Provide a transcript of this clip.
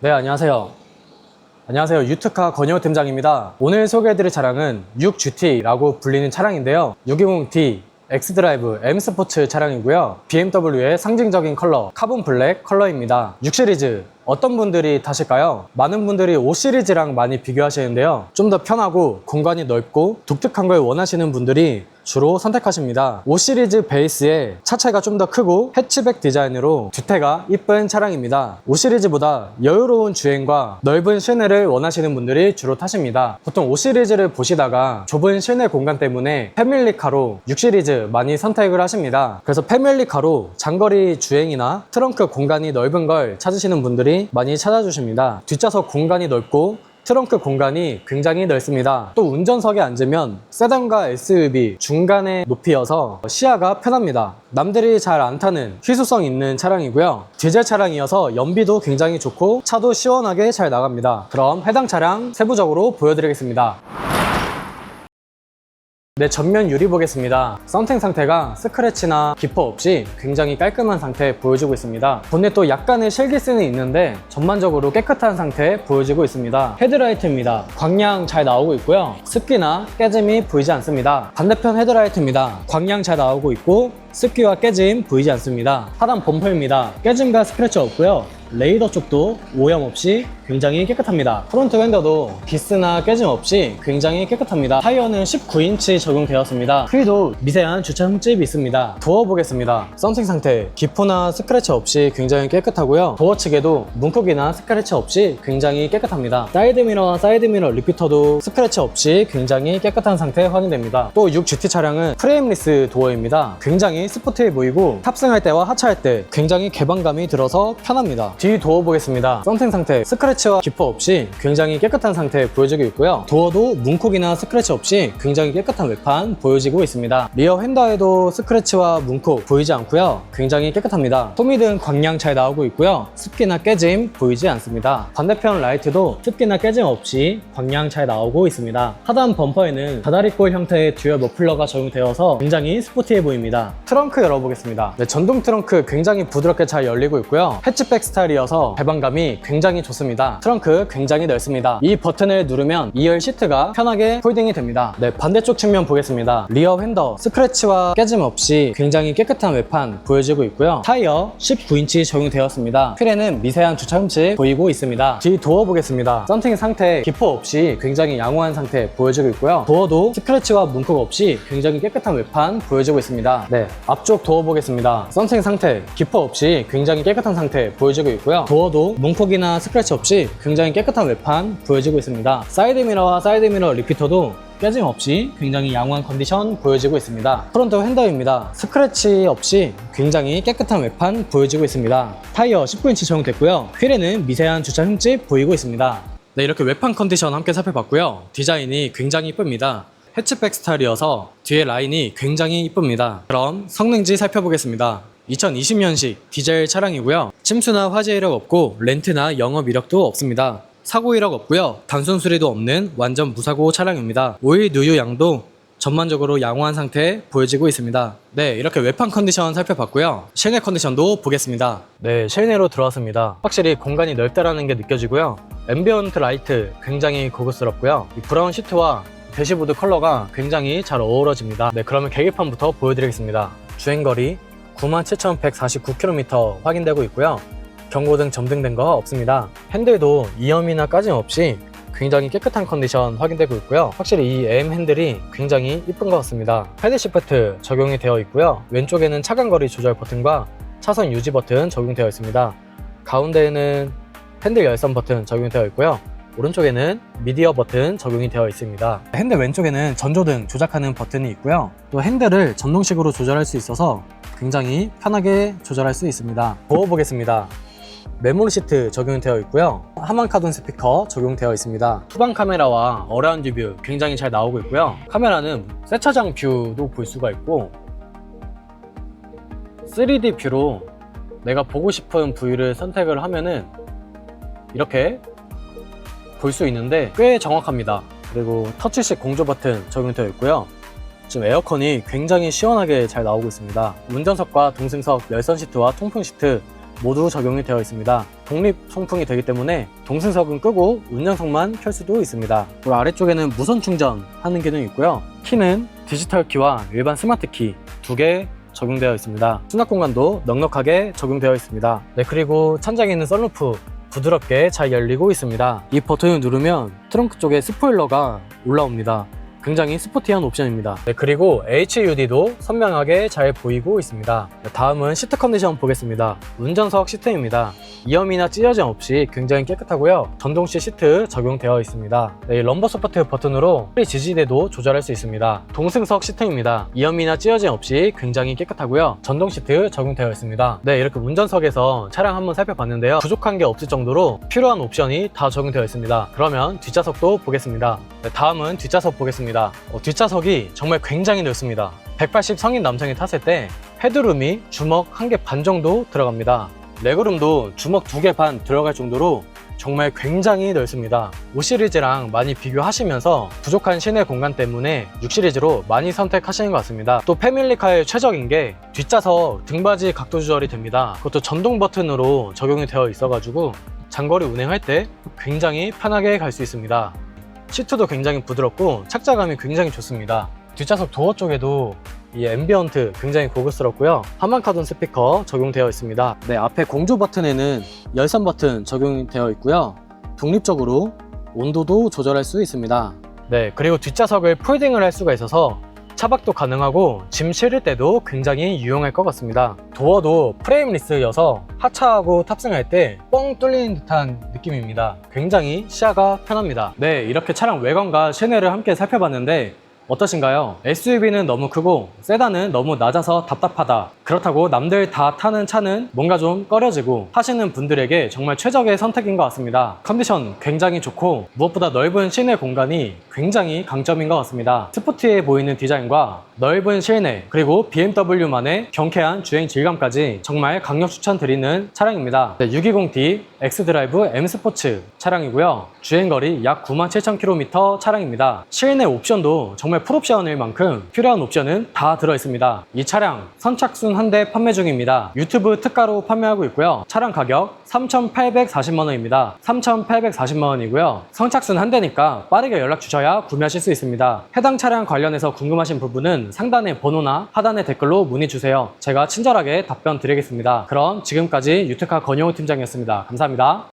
네, 안녕하세요. 안녕하세요. 유튜카 건효 팀장입니다. 오늘 소개해드릴 차량은 6GT라고 불리는 차량인데요. 620D X드라이브 M 스포츠 차량이고요. BMW의 상징적인 컬러 카본 블랙 컬러입니다. 6 시리즈 어떤 분들이 타실까요? 많은 분들이 5 시리즈랑 많이 비교하시는데요. 좀 더 편하고 공간이 넓고 독특한 걸 원하시는 분들이 주로 선택하십니다. 5 시리즈 베이스에 차체가 좀 더 크고 해치백 디자인으로 뒤태가 이쁜 차량입니다. 5 시리즈보다 여유로운 주행과 넓은 실내를 원하시는 분들이 주로 타십니다. 보통 5 시리즈를 보시다가 좁은 실내 공간 때문에 패밀리카로 6 시리즈 많이 선택을 하십니다. 그래서 패밀리카로 장거리 주행이나 트렁크 공간이 넓은 걸 찾으시는 분들이 많이 찾아주십니다. 뒷좌석 공간이 넓고 트렁크 공간이 굉장히 넓습니다. 또 운전석에 앉으면 세단과 SUV 중간의 높이여서 시야가 편합니다. 남들이 잘 안 타는 희소성 있는 차량이고요. 디젤 차량이어서 연비도 굉장히 좋고 차도 시원하게 잘 나갑니다. 그럼 해당 차량 세부적으로 보여드리겠습니다. 네, 전면 유리 보겠습니다. 썬팅 상태가 스크래치나 기포 없이 굉장히 깔끔한 상태 보여지고 있습니다. 본넷도 약간의 실기스는 있는데 전반적으로 깨끗한 상태 보여지고 있습니다. 헤드라이트입니다. 광량 잘 나오고 있고요. 습기나 깨짐이 보이지 않습니다. 반대편 헤드라이트입니다. 광량 잘 나오고 있고 습기와 깨짐 보이지 않습니다. 하단 범퍼입니다. 깨짐과 스크래치 없고요. 레이더 쪽도 오염 없이 굉장히 깨끗합니다. 프론트 휀더도 기스나 깨짐 없이 굉장히 깨끗합니다. 타이어는 19인치 적용되었습니다. 휠도 미세한 주차 흠집이 있습니다. 도어 보겠습니다. 썬팅 상태, 기포나 스크래치 없이 굉장히 깨끗하고요. 도어 측에도 문콕이나 스크래치 없이 굉장히 깨끗합니다. 사이드 미러와 사이드 미러 리피터도 스크래치 없이 굉장히 깨끗한 상태 확인됩니다. 또 6GT 차량은 프레임리스 도어입니다. 굉장히 스포티해 보이고 탑승할 때와 하차할 때 굉장히 개방감이 들어서 편합니다. 뒤 도어 보겠습니다. 썬팅 상태, 스크래치와 기포 없이 굉장히 깨끗한 상태 보여지고 있고요. 도어도 문콕이나 스크래치 없이 굉장히 깨끗한 외판 보여지고 있습니다. 리어 휀더에도 스크래치와 문콕 보이지 않고요. 굉장히 깨끗합니다. 소미등 광량 잘 나오고 있고요. 습기나 깨짐 보이지 않습니다. 반대편 라이트도 습기나 깨짐 없이 광량 잘 나오고 있습니다. 하단 범퍼에는 다다리꼴 형태의 듀얼 머플러가 적용되어서 굉장히 스포티해 보입니다. 트렁크 열어보겠습니다. 네, 전동 트렁크 굉장히 부드럽게 잘 열리고 있고요. 해치백 스타일이어서 배방감이 굉장히 좋습니다. 트렁크 굉장히 넓습니다. 이 버튼을 누르면 2열 시트가 편하게 폴딩이 됩니다. 네, 반대쪽 측면 보겠습니다. 리어 휀더 스크래치와 깨짐 없이 굉장히 깨끗한 외판 보여지고 있고요. 타이어 19인치 적용되었습니다. 휠에는 미세한 주차 흠집 보이고 있습니다. 뒤 도어 보겠습니다. 썬팅 상태 기포 없이 굉장히 양호한 상태 보여지고 있고요. 도어도 스크래치와 문콕 없이 굉장히 깨끗한 외판 보여지고 있습니다. 네, 앞쪽 도어 보겠습니다. 썬팅 상태 기포 없이 굉장히 깨끗한 상태 보여지고 있고요. 도어도 문콕이나 스크래치 없이 굉장히 깨끗한 외판 보여지고 있습니다. 사이드 미러와 사이드 미러 리피터도 깨짐 없이 굉장히 양호한 컨디션 보여지고 있습니다. 프론트 핸더입니다. 스크래치 없이 굉장히 깨끗한 외판 보여지고 있습니다. 타이어 19인치 적용됐고요. 휠에는 미세한 주차 흠집 보이고 있습니다. 네, 이렇게 외판 컨디션 함께 살펴봤고요. 디자인이 굉장히 이쁩니다. 해치백 스타일이어서 뒤에 라인이 굉장히 이쁩니다. 그럼 성능지 살펴보겠습니다. 2020년식 디젤 차량이고요. 침수나 화재 이력 없고 렌트나 영업 이력도 없습니다. 사고 이력 없고요. 단순 수리도 없는 완전 무사고 차량입니다. 오일 누유 양도 전반적으로 양호한 상태 보여지고 있습니다. 네, 이렇게 외판 컨디션 살펴봤고요. 실내 컨디션도 보겠습니다. 네, 실내로 들어왔습니다. 확실히 공간이 넓다라는 게 느껴지고요. 앰비언트 라이트 굉장히 고급스럽고요. 이 브라운 시트와 대시보드 컬러가 굉장히 잘 어우러집니다. 네, 그러면 계기판부터 보여드리겠습니다. 주행거리 97,149km 확인되고 있고요. 경고등 점등된 거 없습니다. 핸들도 이염이나 까짐 없이 굉장히 깨끗한 컨디션 확인되고 있고요. 확실히 이 M 핸들이 굉장히 이쁜 것 같습니다. 패드 시프트 적용이 되어 있고요. 왼쪽에는 차간거리 조절 버튼과 차선 유지 버튼 적용되어 있습니다. 가운데에는 핸들 열선 버튼 적용되어 있고요. 오른쪽에는 미디어 버튼 적용이 되어 있습니다. 핸들 왼쪽에는 전조등 조작하는 버튼이 있고요. 또 핸들을 전동식으로 조절할 수 있어서 굉장히 편하게 조절할 수 있습니다. 보어 보겠습니다. 메모리 시트 적용되어 있고요. 하만 카돈 스피커 적용되어 있습니다. 후방 카메라와 어라운드 뷰 굉장히 잘 나오고 있고요. 카메라는 세차장 뷰도 볼 수가 있고 3D 뷰로 내가 보고 싶은 부위를 선택을 하면은 이렇게 볼 수 있는데 꽤 정확합니다. 그리고 터치식 공조 버튼 적용되어 있고요. 지금 에어컨이 굉장히 시원하게 잘 나오고 있습니다. 운전석과 동승석 열선 시트와 통풍 시트 모두 적용이 되어 있습니다. 독립 송풍이 되기 때문에 동승석은 끄고 운전석만 켤 수도 있습니다. 그리고 아래쪽에는 무선 충전하는 기능이 있고요. 키는 디지털 키와 일반 스마트 키 두 개 적용되어 있습니다. 수납 공간도 넉넉하게 적용되어 있습니다. 네, 그리고 천장에 있는 썬루프 부드럽게 잘 열리고 있습니다. 이 버튼을 누르면 트렁크 쪽에 스포일러가 올라옵니다. 굉장히 스포티한 옵션입니다. 네, 그리고 HUD도 선명하게 잘 보이고 있습니다. 네, 다음은 시트 컨디션 보겠습니다. 운전석 시트입니다. 이염이나 찢어짐 없이 굉장히 깨끗하고요. 전동식 시트 적용되어 있습니다. 네, 이 럼버 서포트 버튼으로 허리 지지대도 조절할 수 있습니다. 동승석 시트입니다. 이염이나 찢어짐 없이 굉장히 깨끗하고요. 전동 시트 적용되어 있습니다. 네, 이렇게 운전석에서 차량 한번 살펴봤는데요. 부족한 게 없을 정도로 필요한 옵션이 다 적용되어 있습니다. 그러면 뒷좌석도 보겠습니다. 네, 다음은 뒷좌석 보겠습니다. 어, 뒷좌석이 정말 굉장히 넓습니다. 180 성인 남성이 탔을 때 헤드룸이 주먹 한개반 정도 들어갑니다. 레그룸도 주먹 두개반 들어갈 정도로 정말 굉장히 넓습니다. 5 시리즈랑 많이 비교하시면서 부족한 시내 공간 때문에 6 시리즈로 많이 선택하시는 것 같습니다. 또 패밀리카에 최적인 게 뒷좌석 등받이 각도 조절이 됩니다. 그것도 전동 버튼으로 적용이 되어 있어가지고 장거리 운행할 때 굉장히 편하게 갈 수 있습니다. 시트도 굉장히 부드럽고 착자감이 굉장히 좋습니다. 뒷좌석 도어 쪽에도 이 앰비언트 굉장히 고급스럽고요. 하만 카돈 스피커 적용되어 있습니다. 네, 앞에 공조 버튼에는 열선 버튼 적용되어 있고요. 독립적으로 온도도 조절할 수 있습니다. 네, 그리고 뒷좌석을 폴딩을 할 수가 있어서 차박도 가능하고 짐 실을 때도 굉장히 유용할 것 같습니다. 도어도 프레임리스여서 하차하고 탑승할 때 뻥 뚫리는 듯한 느낌입니다. 굉장히 시야가 편합니다. 네, 이렇게 차량 외관과 시내를 함께 살펴봤는데 어떠신가요? SUV는 너무 크고 세단은 너무 낮아서 답답하다. 그렇다고 남들 다 타는 차는 뭔가 좀 꺼려지고 하시는 분들에게 정말 최적의 선택인 것 같습니다. 컨디션 굉장히 좋고 무엇보다 넓은 실내 공간이 굉장히 강점인 것 같습니다. 스포티해 보이는 디자인과 넓은 실내 그리고 BMW만의 경쾌한 주행 질감까지 정말 강력 추천드리는 차량입니다. 620D X드라이브 M 스포츠 차량이고요. 주행거리 약 97,000km 차량입니다. 실내 옵션도 정말 풀옵션일 만큼 필요한 옵션은 다 들어있습니다. 이 차량 선착순 한 대 판매 중입니다. 유튜브 특가로 판매하고 있고요. 차량 가격 3,840만원입니다. 3,840만원이고요. 선착순 한 대니까 빠르게 연락 주셔야 구매하실 수 있습니다. 해당 차량 관련해서 궁금하신 부분은 상단의 번호나 하단의 댓글로 문의 주세요. 제가 친절하게 답변 드리겠습니다. 그럼 지금까지 유특카 건영호 팀장이었습니다. 감사합니다.